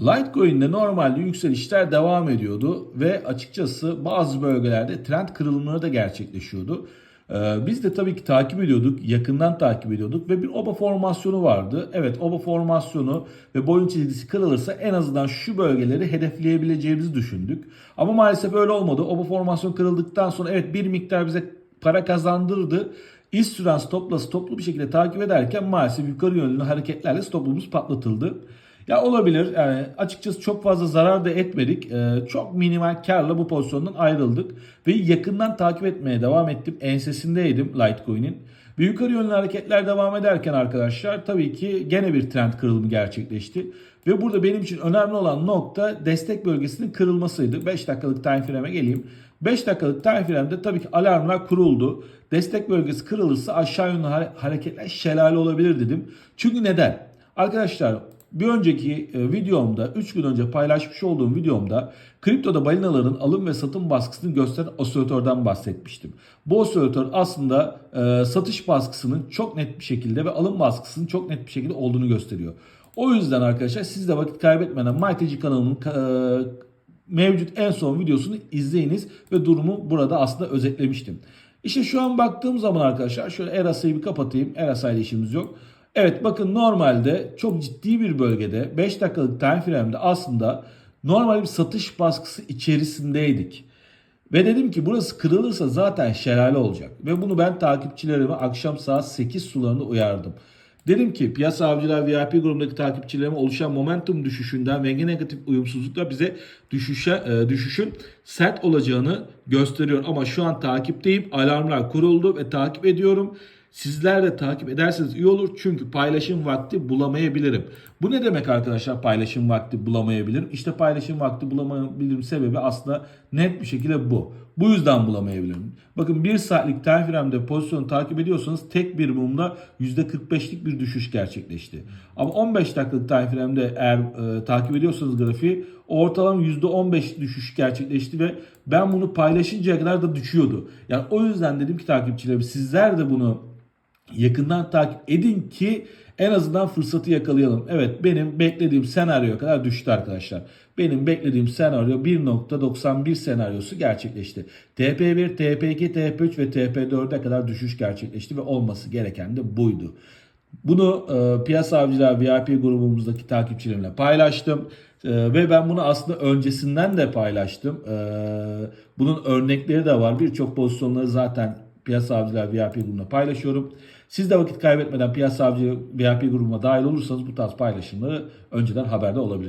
Litecoin'de normalde yükselişler devam ediyordu ve açıkçası bazı bölgelerde trend kırılımları da gerçekleşiyordu. Ee, Biz de tabii ki takip ediyorduk, yakından takip ediyorduk ve bir oba formasyonu vardı. Evet oba formasyonu ve boyun çizgisi kırılırsa en azından şu bölgeleri hedefleyebileceğimizi düşündük. Ama maalesef öyle olmadı. Oba formasyonu kırıldıktan sonra evet bir miktar bize para kazandırdı. İş süren stopla stoplu bir şekilde takip ederken maalesef yukarı yönlü hareketlerle stopumuz patlatıldı. Ya olabilir. Yani açıkçası çok fazla zarar da etmedik. Ee, çok minimal karla bu pozisyondan ayrıldık. Ve yakından takip etmeye devam ettim. Ensesindeydim Litecoin'in. Ve yukarı yönlü hareketler devam ederken arkadaşlar tabii ki gene bir trend kırılımı gerçekleşti. Ve burada benim için önemli olan nokta destek bölgesinin kırılmasıydı. 5 dakikalık time frame'e geleyim. 5 dakikalık time frame'de tabii ki alarmlar kuruldu. Destek bölgesi kırılırsa aşağı yönlü hare- hareketler şelale olabilir dedim. Çünkü neden? Arkadaşlar bir önceki e, videomda 3 gün önce paylaşmış olduğum videomda kriptoda balinaların alım ve satım baskısını gösteren osilatörden bahsetmiştim. Bu osilatör aslında e, satış baskısının çok net bir şekilde ve alım baskısının çok net bir şekilde olduğunu gösteriyor. O yüzden arkadaşlar siz de vakit kaybetmeden MyTG kanalının e, mevcut en son videosunu izleyiniz ve durumu burada aslında özetlemiştim. İşte şu an baktığım zaman arkadaşlar şöyle Erasa'yı bir kapatayım. Erasa ile işimiz yok. Evet bakın normalde çok ciddi bir bölgede 5 dakikalık time frame'de aslında normal bir satış baskısı içerisindeydik. Ve dedim ki burası kırılırsa zaten şelale olacak. Ve bunu ben takipçilerime akşam saat 8 sularında uyardım. Dedim ki piyasa avcılar VIP grubundaki takipçilerime oluşan momentum düşüşünden ve negatif uyumsuzlukla bize düşüşe, e, düşüşün sert olacağını gösteriyor. Ama şu an takipteyim. Alarmlar kuruldu ve takip ediyorum. Sizler de takip ederseniz iyi olur çünkü paylaşım vakti bulamayabilirim. Bu ne demek arkadaşlar paylaşım vakti bulamayabilirim? İşte paylaşım vakti bulamayabilirim sebebi aslında net bir şekilde bu. Bu yüzden bulamayabilirim. Bakın 1 saatlik frame'de pozisyonu takip ediyorsanız tek bir mumda %45'lik bir düşüş gerçekleşti. Ama 15 dakikalık frame'de eğer e, takip ediyorsanız grafiği ortalama %15 düşüş gerçekleşti ve ben bunu paylaşıncaya kadar da düşüyordu. Yani o yüzden dedim ki takipçilerim sizler de bunu yakından takip edin ki en azından fırsatı yakalayalım. Evet benim beklediğim senaryoya kadar düştü arkadaşlar. Benim beklediğim senaryo 1.91 senaryosu gerçekleşti. TP1, TP2, TP3 ve TP4'e kadar düşüş gerçekleşti ve olması gereken de buydu. Bunu e, Piyasa Avcılar VIP grubumuzdaki takipçilerimle paylaştım. E, ve ben bunu aslında öncesinden de paylaştım. E, bunun örnekleri de var. Birçok pozisyonları zaten Piyasa Avcılar VIP grubuna paylaşıyorum. Siz de vakit kaybetmeden Piyasa Avcı VIP grubuna dahil olursanız bu tarz paylaşımları önceden haberde olabilirsiniz.